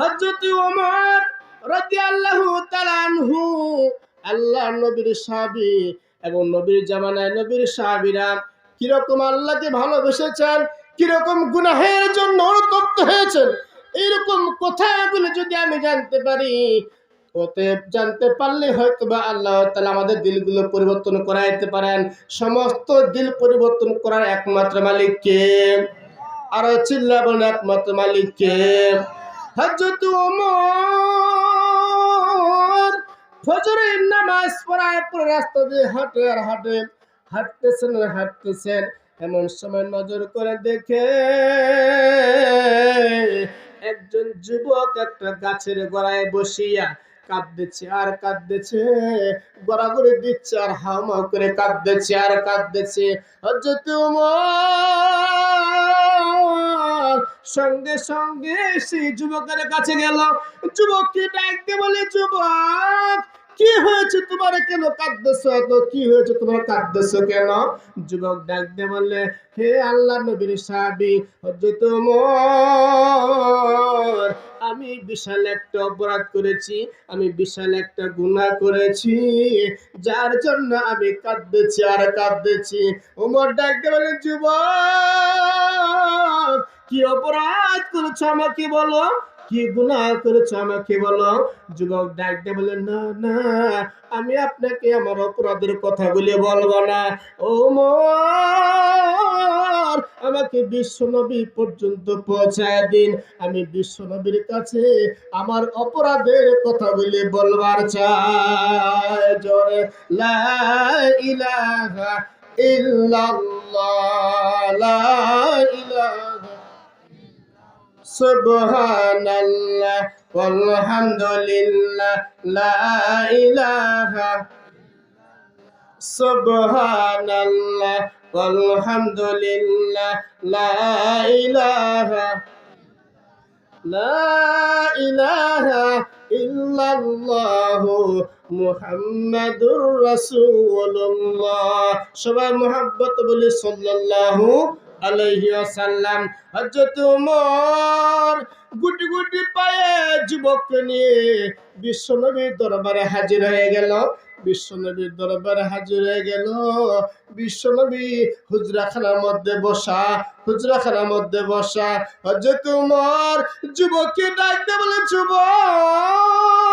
হযরত ওমর রাদিয়াল্লাহু তাআলা আনহু আল্লাহ নবীর সাহাবী এবং নবীর জামানায় নবীর সাহাবীরা কীরকম আল্লাহকে ভালোবেসেছেন, কীরকম গুনাহের জন্য অনুতপ্ত হয়েছেন এইরকম কথাগুলো যদি আমি জানতে পারি ওতে জানতে পারলে হয়তো বা আল্লাহ তালা আমাদের দিলগুলো পরিবর্তন করাইতে পারেন। সমস্ত দিল পরিবর্তন করার একমাত্র মালিককে আর চিল্লা বলেন একমাত্র মালিককে হজরত ওমর ফজরের নামাজ পড়ায় পরে রাস্তা দিয়ে হাঁটে আর হাঁটে, হাঁটতেছেন আর হাঁটতেছেন, এমন সময় নজর করে দেখে একজন যুবক একটা গাছের গোড়ায় বসিয়া কাঁদতেছে আর কাঁদতেছে, গড়াগড়ি দিচ্ছে আর হাওমাও করে কাঁদতেছে আর কাঁদতেছে। হজরত ওমর সঙ্গে সঙ্গে সেই যুবকের কাছে গেল। যুবককে ডাকতে বলে, যুবক, কি হয়েছে? তোমার কেন কাঁদতেছো এত? কি হয়েছে? তোমার কাঁদতেছো কেন? যুবক ডাকতে বললে, হে আল্লাহ নবীর সাহাবি হজরত ওমর, আমি বিশাল একটা অপরাধ করেছি, আমি বিশাল একটা গুনাহ করেছি, যার জন্য আমি কাঁদতেছি আর কাঁদতেছি। ওমর ডাকতে বলে যুবক কি অপরাধ করেছ আমাকে বলো? কি গুনাহ করেছ আমাকে বলো? যুবক ডাকতে বলে না না, আমি আপনাকে আমার অপরাধের কথা বলে বলব না। ও মোর, আমাকে বিশ্বনবী পর্যন্ত পৌঁছায় দিন। আমি বিশ্বনবীর কাছে আমার অপরাধের কথা বলে বলবার চাই। জোরে, লা ইলাহা ইল্লাল্লাহ, লা ইলাহা সুবহানাল্লাহ আলহামদুলিল্লাহ লা ইলাহা সুবহানাল্লাহ আলহামদুলিল্লাহ লা ইলাহা লা ইলাহা ইল্লাল্লাহু মুহাম্মাদুর রাসূলুল্লাহ। সবাই মোহাব্বত বলি সাল্লাল্লাহু আলাইহি ওয়াসাল্লাম। হযরত ওমর গুটি গুটি পায়ে যুবককে নিয়ে বিশ্বনবীর দরবারে হাজির হয়ে গেল। বিশ্বনবীর দরবারে হাজির হয়ে গেল। বিশ্বনবী হুজরাখানার মধ্যে বসা, হুজরাখানার মধ্যে বসা। হযরত ওমর যুবককে ডাকতে বলে, যুবক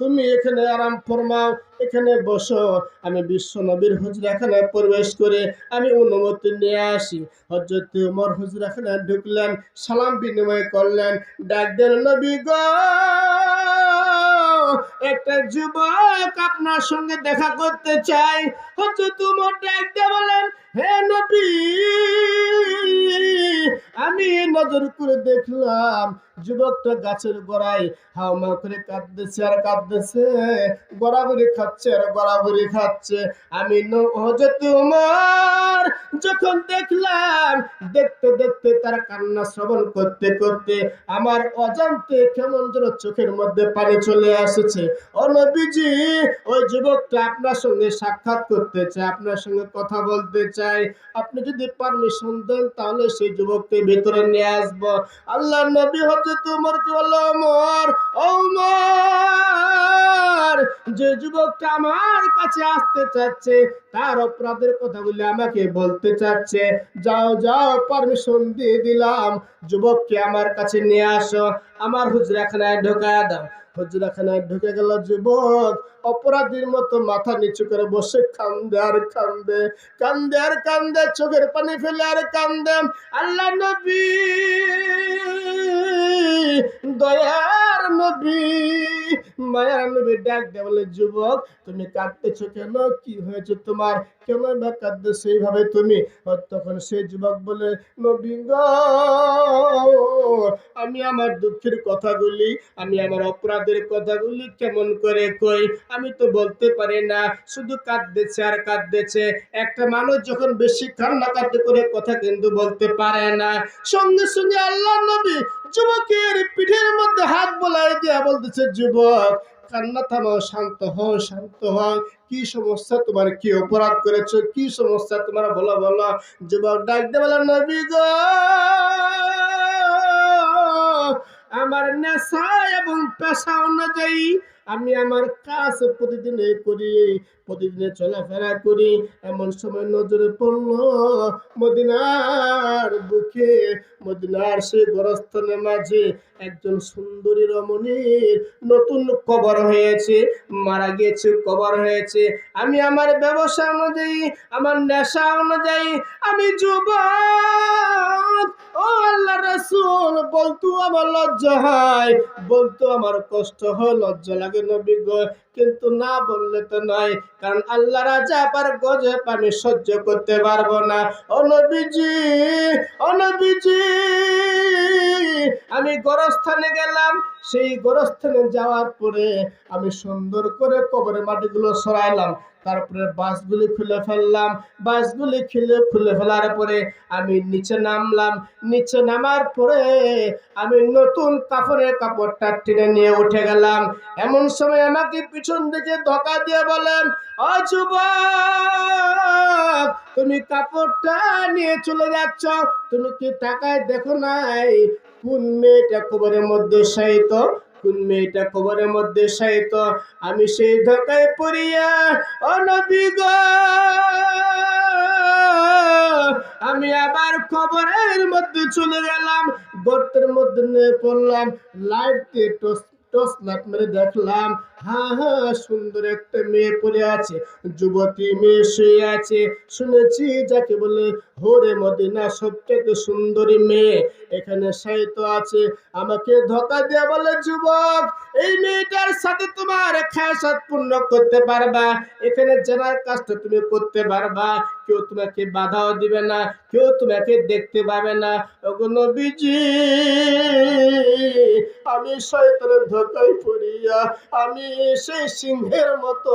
তুমি এখানে আরাম ফরমাও, এখানে বসো। আমি বিশ্ব নবীর হুজরাখানায় প্রবেশ করে আমি অনুমতি নিয়ে আসি। হজরত উমর হুজরাখানায় ঢুকলেন, সালাম বিনিময় করলেন, ডাক দেন নবী গ, একটা যুবক আপনার সঙ্গে দেখা করতে চাই। হজরত উমর ডাক দিয়ে বলেন হে নবী, আমি নজর করে দেখলাম যুবকটা গাছের গোড়ায় হাওমা করে কাঁদতেছে আর কাঁদতেছে। গড়াগড়ি খাচ্ছে আর গড়াগড়ি খাচ্ছে। আমি হজরত উমর যখন দেখলাম, দেখতে দেখতে তার কান্না শ্রবণ করতে করতে আমার অজান্তে কেমন যেন চোখের মধ্যে পানি চলে এসেছে ও নবীজি, ওই যুবকটা আপনার সঙ্গে সাক্ষাৎ করতে চায়, আপনার সঙ্গে কথা বলতে চাই আপনি যদি পারমিশন দেন, তাহলে সেই যুবককে ভিতরে নিয়ে আসব। আল্লাহ নবী ওমর যে যুবকটা আমার কাছে আসতে চাচ্ছে, তার অপরাধের কথাগুলি আমাকে বলতে চাচ্ছে। যাও যাও পারমিশন দিয়ে দিলাম। যুবককে আমার কাছে নিয়ে আসো। আমার হুজরাখানায় ঢোকায় দাও। হুজরাখানায় ঢুকে গেল যুবক। অপরাধীর মতো মাথা নিচু করে বসে কান্দে আর কান্দে। কান্দে আর কান্দে, চোখের পানি ফেলে আর কান্দে। আল্লাহ নবী! দয়ার নবী। মায়ার নবী ডাক দে বলে যুবক, তুমি কাঁদতেছো কেন? কি হয়েছে তোমার? কেন বা কাঁদতেছো এইভাবে তুমি? তখন সেই যুবক বলে নবী আমি আমার দুঃখের কথাগুলি, আমি আমার অপরাধের কথাগুলি কেমন করে কই? আমি তো বলতে পারি না, শুধু কাঁদতেছে আর কাঁদতেছে। একটা মানুষ যখন বেশি কান্নাকাটি করে কথা কিন্তু বলতে পারে না। সঙ্গে সঙ্গে আল্লাহ নবী যুবকের পিঠের মধ্যে হাত বোলাই দিয়া বলতেছে, যুবক কান্না থামাও শান্ত হও শান্ত হও। কি সমস্যা? তোমার কি অপরাধ করেছ? কি সমস্যা? তোমার বলো বলো। যুবক ডাকতে বলো নবী গো, আমার নেশা এবং পেশা অনুযায়ী আমি আমার কাজ প্রতিদিনে করি। প্রতিদিনে চলাফেরা করি, এমন সময় নজরে পড়ল মদিনার বুকে। মদিনার সেই গরস্থানের মাঝে একজন সুন্দরী রমণীর নতুন কবর হয়েছে, মারা গিয়েছে, কবর হয়েছে। আমি আমার ব্যবসা অনুযায়ী, আমার নেশা অনুযায়ী, আমি যুবক। ও আল্লাহ বলতো আমার লজ্জা হয়, বলতো আমার কষ্ট হয়, লজ্জা লাগে নবী কিন্তু না বললে তো নয় কারণ আল্লাহ রাজা আবার গজব আমি সহ্য করতে পারব না। অনবিজি নবীজি, ও নবীজি! আমি গরস্থানে গেলাম। সেই গরস্থানে যাওয়ার পরে আমি সুন্দর করে কবরের মাটিগুলো সরাইলাম। তারপরে বাসগুলি খুলে ফেললাম। বাসগুলি খুলে খুলে ফেলার পরে আমি নিচে নামলাম। নিচে নামার পরে আমি নতুন কাপড়ের কাপড়টা টেনে নিয়ে উঠে গেলাম। এমন সময় আমাকে পিছন দিকে ধোকা দিয়ে বলেন যুবক, তুমি কাপড়টা নিয়ে চলে যাচ্ছ। তুমি কি টাকায় দেখো নাই? কোন মেয়েটা কবরের মধ্যে শায়িত? কোন মেয়েটা কবরের মধ্যে শায়িত? আমি সেই ধকায় পড়িয়া অনবিগ আমি আবার খবরের মধ্যে চলে গেলাম, গর্তের মধ্যে পড়লাম, লাইট দিয়ে টস লাইট মেরে দেখলাম হ্যাঁ হ্যাঁ সুন্দর একটা মেয়ে পড়ে আছে, যুবতী মেয়ে শুয়ে আছে। শুনেছি যাকে বলে, হোরে মদিনা, সবথেকে সুন্দরী মেয়ে। এখানে সাহিত্য আছে, আমাকে ধোকা দিয়ে বলে, যুবক, এই মেয়েটার সাথে তোমার খায়াসাত পূর্ণ করতে পারবা। এখানে জেনার কাজটা তুমি করতে পারবা। কেউ তোমাকে বাধাও দিবে না, কেউ তোমাকে দেখতে পাবে না। ওগো আমি শয়তানের ধোকায় পড়িয়া, আমি সেই সিংহের মতো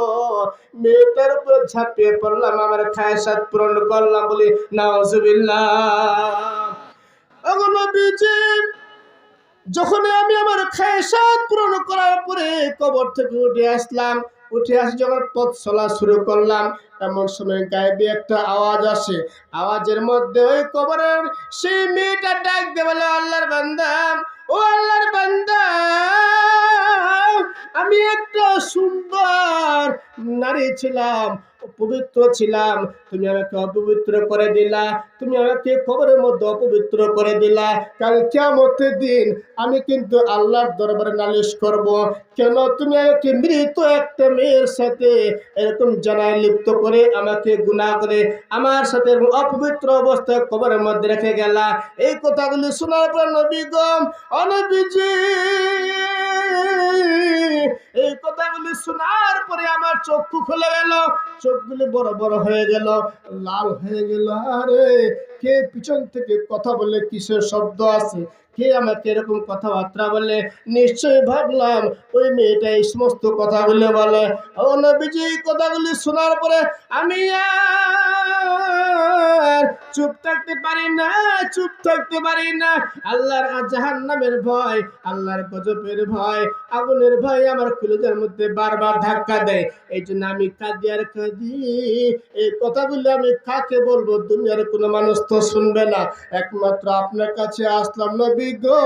মেয়েটার উপর ঝাঁপিয়ে পড়লাম, আমার খায়াসাত পূরণ করলাম বলি, নাউজুবিল্লাহ। ওগো নবীজি যখন আমি আমার খায় খায়সাত পূরণ করার পরে কবর থেকে উঠে আসলাম উঠে আসি যখন পথ চলা শুরু করলাম, এমন সময় গায়েবী একটা আওয়াজ আসে। আওয়াজের মধ্যে ওই কবরের সেই মেয়েটা ডাক দে বলে, আল্লাহর বান্দা, ও আল্লাহর বান্দা, আমি একটা সুন্দর নারী ছিলাম। পবিত্র ছিলাম। তুমি আমাকে অপবিত্র করে দিলা। তুমি আমাকে খবরের মধ্যে অপবিত্র করে দিলা। কাল কেমতের দিন আমি কিন্তু আল্লাহর দরবারে নালিশ করব। কেন? তুমি আমাকে মৃত একটা মেয়ের সাথে এরকম জানায় লিপ্ত করে আমাকে গুণা করে আমার সাথে অপবিত্র অবস্থায় কবরের মধ্যে রেখে গেলা। এই কথাগুলি শোনার পর নবী গম অনবীজি এই কথাগুলি শোনার পরে আমার চক্ষু খুলে গেল। চোখগুলি বড় বড় হয়ে গেল, লাল হয়ে গেল। আরে, কে পিছন থেকে কথা বলে কিসের শব্দ আছে? কে আমাকে এরকম কথাবার্তা বলে? নিশ্চয়ই ভাবলাম, ওই মেয়েটা এই সমস্ত কথাগুলো বলে। ও নবীজি কথাগুলি শোনার পরে আমি আর চুপ থাকতে পারি না, চুপ থাকতে পারি না। আল্লাহর জাহান নামের ভয়, আল্লাহর গজবের ভয়, আগুনের ভয় আমার কলেজের মধ্যে বারবার ধাক্কা দেয়। এই জন্য আমি কাঁদি আর কাঁদি। এই কথাগুলো আমি কাকে বলব? দুনিয়ার কোনো মানুষ তো শুনবে না। একমাত্র আপনার কাছে আসলাম, নবী গো।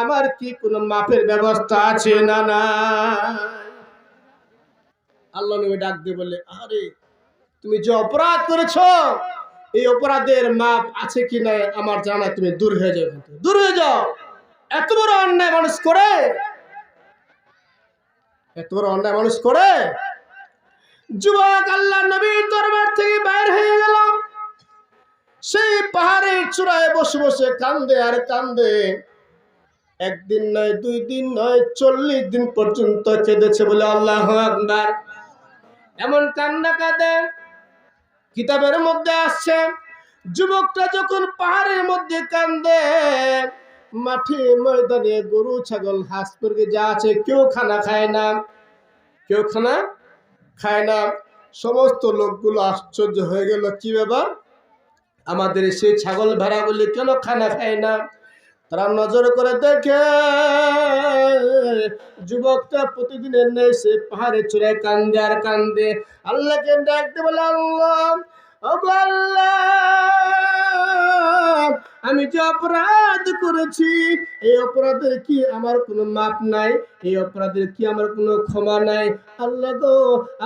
আমার কি কোনো মাপের ব্যবস্থা আছে না না আল্লাহ নবী ডাক দিয়ে বলে আরে তুমি যে অপরাধ করেছ, এই অপরাধের মাপ আছে কি না আমার জানা তুমি দূর হয়ে যাও। দূর হয়ে যাও। এত বড় অন্যায় মানুষ করে। এত বড় অন্যায় মানুষ করে। যুবক আল্লাহ নবীর দরবার থেকে বাইর হয়ে গেল। সেই পাহাড়ের চূড়ায় বসে বসে কান্দে আর কান্দে। একদিন নয়, দুই দিন নয়, চল্লিশ দিন পর্যন্ত কেঁদেছে বলে আল্লাহ আকবার। এমন কান্না কাঁদে। কিতাবের মধ্যে আসছে, যুবকটা যখন পাহাড়ের মধ্যে কান্দে, মাঠে ময়দানে গরু, ছাগল, হাঁস মুরগি যা আছে কেউ খানা খায় না। কেউ খানা খায় না। সমস্ত লোকগুলো আশ্চর্য হয়ে গেল, কি ব্যাপার? আমাদের সেই ছাগল ভেড়াগুলি কেন খানা খায় না? তারা নজর করে দেখে, যুবকটা প্রতিদিন এনে সে পাহাড়ে চড়ে কান্দে আর কান্দে। আল্লাহকে ডাকতে বলে, আল্লাহ আল্লাহ! আমি যে অপরাধ করেছি, এই অপরাধের কি আমার কোনো মাপ নাই? এই অপরাধের কি আমার কোনো ক্ষমা নাই? আল্লাহ গো,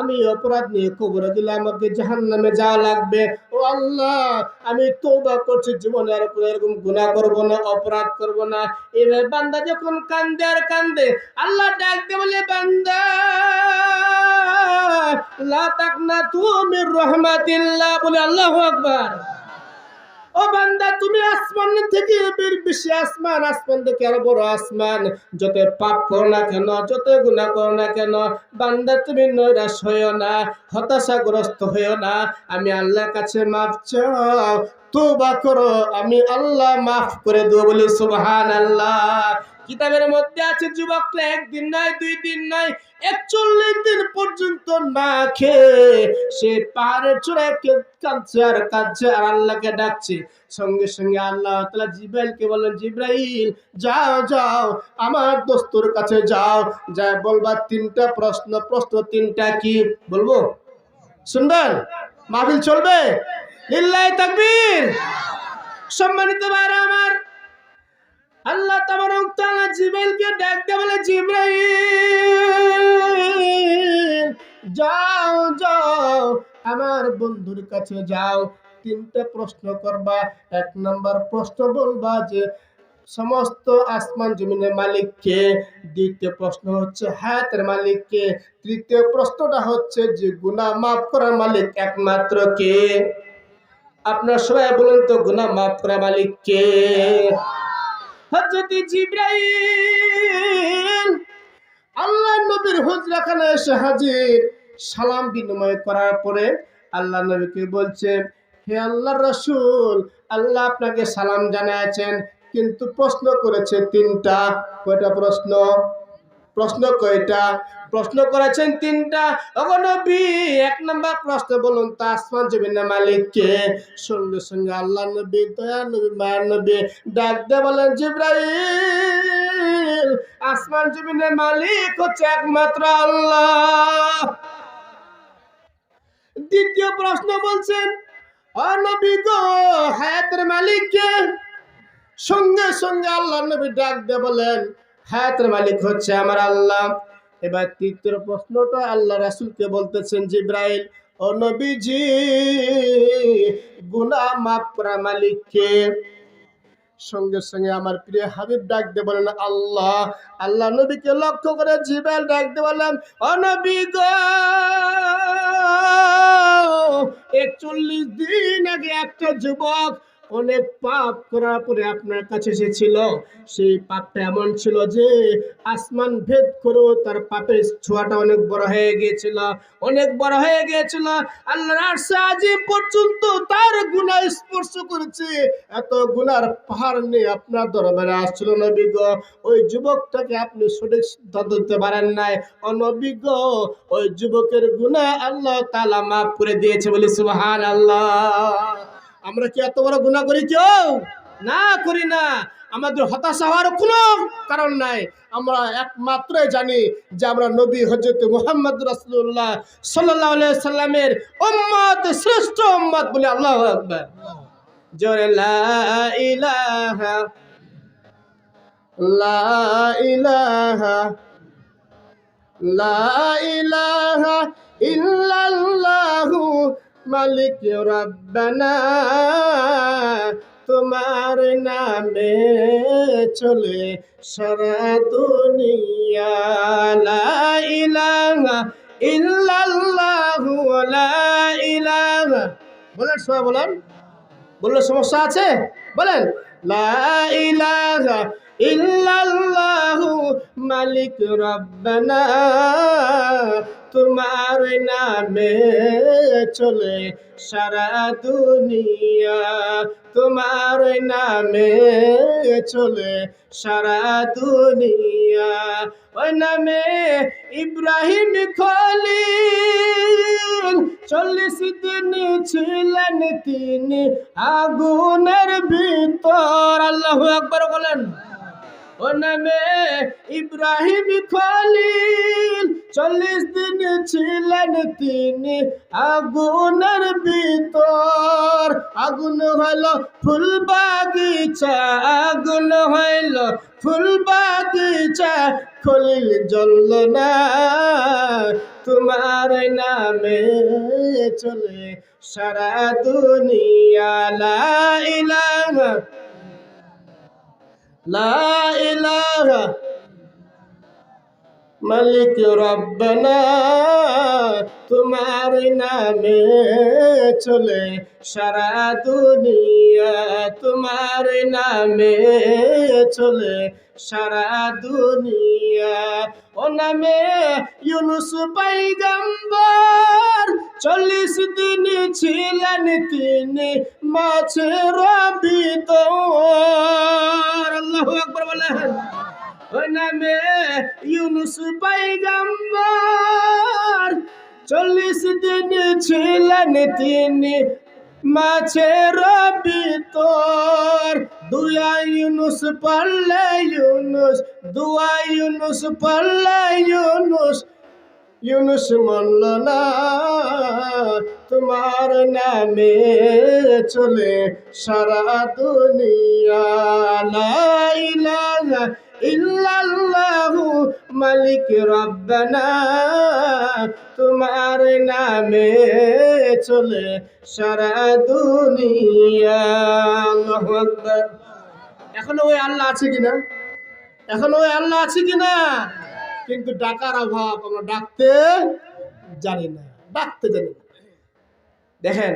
আমি অপরাধ নিয়ে কবরে দিলে আমাকে জাহান নামে যাওয়া লাগবে। ও আল্লাহ, আমি তৌবা করছি, জীবনে আর কোনো এরকম গুনাহ করব না, অপরাধ করব না। এবার বান্দা যখন কান্দে আর কান্দে, আল্লাহ ডাকতে বলে, বান্দা, লা তাকনা তুমি রহমাতিল্লাহ। বলে, আল্লাহু আকবার। ও বান্দা, তুমি আসমান থেকে বেশি আসমান আসমান থেকে আরও বড় আসমান। যত পাপ করো না কেন, যত গুণা করো না কেন, বান্দা, তুমি নৈরাশ হইও না, হতাশাগ্রস্ত হইও না। আমি আল্লাহর কাছে মাফ চাও তোবা করো। আমি আল্লাহ মাফ করে দেবো বলি সুবহান আল্লাহ কিতাবের মধ্যে আছে যুবকটা একদিন নয়, দুই দিন নয়, একচল্লিশ দিন পর্যন্ত না খেয়ে সে পাহাড়ের চূড়ায় কাঁদছে আর কাঁদছে আর আল্লাহকে ডাকছে। সঙ্গে সঙ্গে আল্লাহ তালা জিব্রাইলকে বললেন, জিব্রাইল, যাও যাও, আমার দোস্তর কাছে যাও। যা বলবা তিনটা প্রশ্ন প্রশ্ন তিনটা কি বলব? শুনবেন? মাহফিল চলবে? লিল্লাহি তাকবীর! সম্মানিত ভাইরা আমার আল্লাহ তাবারক তাআলা জিব্রাইলকে ডাক বলে, জিব্রাইল, যাও যাও, আমার বন্ধুর কাছে যাও। তিনটা প্রশ্ন করবা। এক নাম্বার প্রশ্ন বলবা যে, সমস্ত আসমান জমিনের মালিককে? দ্বিতীয় প্রশ্ন হচ্ছে, হায়াতের মালিককে? তৃতীয় প্রশ্নটা হচ্ছে যে, গুনাহ মাফ করার মালিক একমাত্র কে? আপনার সবাই বলুন তো, গুনাহ মাফ করার মালিক কে? হযরত জিব্রাইল আল্লাহ নবীর হুজরাখানে এসে হাজির। সালাম বিনিময় করার পরে আল্লাহ নবীকে বলছেন হে আল্লাহ রসুল, আল্লাহ আপনাকে সালাম জানিয়েছেন, কিন্তু প্রশ্ন করেছে তিনটা। কয়টা প্রশ্ন? প্রশ্ন কয়টা? প্রশ্ন করেছেন তিনটা। নবী, এক নম্বর প্রশ্ন বলুন তো, আসমান জমিনের মালিক কে সঙ্গে সঙ্গে আল্লাহ নবী দয়া নবী, মায়ের নবী, ডাক দিয়ে বলেন, জিব্রাইল, আসমান জমিনের মালিক হচ্ছে একমাত্র আল্লাহ। দ্বিতীয় প্রশ্ন বলছেন অনবী গো, হায়াতের মালিক কে সঙ্গে সঙ্গে আল্লাহ নবী ডাক দিয়ে বলেন হায়াতের মালিক হচ্ছে আমার আল্লাহ। এবার তৃতীয় প্রশ্নটা আল্লাহ রাসূলকে বলতেছেন, জিব্রাইল, ও নবীজি গুনাহ মাফ করা মালিক কে? সঙ্গে সঙ্গে আমার প্রিয় হাবিব ডাক দিয়ে বলেন, আল্লাহ আল্লাহ নবীকে লক্ষ্য করে জিব্রাইল ডাক দিয়ে বলেন, ও নবী গো, একচল্লিশ দিন আগে একটা যুবক অনেক পাপ করার পরে আপনার কাছে এসেছিল সেই পাপটা এমন ছিল যে, আসমান ভেদ করেও তার পাপের ছোঁয়াটা অনেক বড় হয়ে গিয়েছিল, অনেক বড় হয়ে গিয়েছিল। আল্লাহর আজিম পর্যন্ত তার গুনাহ স্পর্শ করেছে। এত গুনার পাহাড় নিয়ে আপনার দরবারে আসছিল নবীগ ওই যুবকটাকে আপনি সঠিক সিদ্ধান্ত দিতে পারেন নাই। অনবিজ্ঞ ওই যুবকের গুনাহ আল্লাহ তাআলা মাফ করে দিয়েছে বলে সুবহান আল্লাহ আমরা কি এত বড় গুনাহ করি কেউ? না করি না। আমাদের হতাশা হওয়ার কোনো কারণ নাই। আমরা একমাত্র জানি যে আমরা নবী হজরত মোহাম্মদ রাসূলুল্লাহ সাল্লাল্লাহু আলাইহি সাল্লামের উম্মত, শ্রেষ্ঠ উম্মত বলে আল্লাহ লা ইলাহা লা ইলাহা লা ইলাহা ইল্লাল্লাহু মালিক রব্বানা, তোমার নামে চলে সারা দুনিয়া। লা ইলাহা ইল্লাল্লাহু লা ইলাহা। বলেন সবাই বলেন। বললে সমস্যা আছে? বলেন। লা ইলাহা ইল্লাল্লাহু মালিক রব্বানা তোমার নামে চলে সারা দুনিয়া। তোমার নামে চলে সারা দুনিয়া। ওই নামে ইব্রাহিম খলিল, চল্লিশ দিন ছিলেন তিনি আগুনের ভিতর। আল্লাহ একবার বলেন। ও ইব্রাহিম খলিল। চল্লিশ দিন ছিলেন তিনি আগুনের ভিতর। আগুন হইল ফুল বাগিচা আগুন হইল ফুল বাগিচা খলিল জ্বলল না, তোমার নামে চলে সারা দুনিয়া, লা লা إله ملك ربنا তোমার নামে চলে সারা দুনিয়া তোমার নামে চলে সারা দুনিয়া। ও ইউনুস পাইগাম্বর চল্লিশ দিন ছিলেন তিনি মাছের ভিতর আল্লাহু আকবার বলেন নামে ইউনুস পাইগাম্বর চল্লিশ দিন ছিলেন তিনি মাছের দুয়া ইউনুস ইউনুস, দুয়া ইউনুস ইউনুস। ইউনুস মনল না, তোমার নামে চলে সারা দুনিয়া। লা ইলাহা ইল্লাল্লাহু মালিক রব্বানা, তোমার নামে চলে সারা দুনিয়া। আল্লাহু এখনও ওই আল্লাহ আছে কিনা? এখনও ওই আল্লাহ আছে কিনা? কিন্তু ডাকার অভাব, আমরা ডাকতে জানি না, ডাকতে জানি না। দেখেন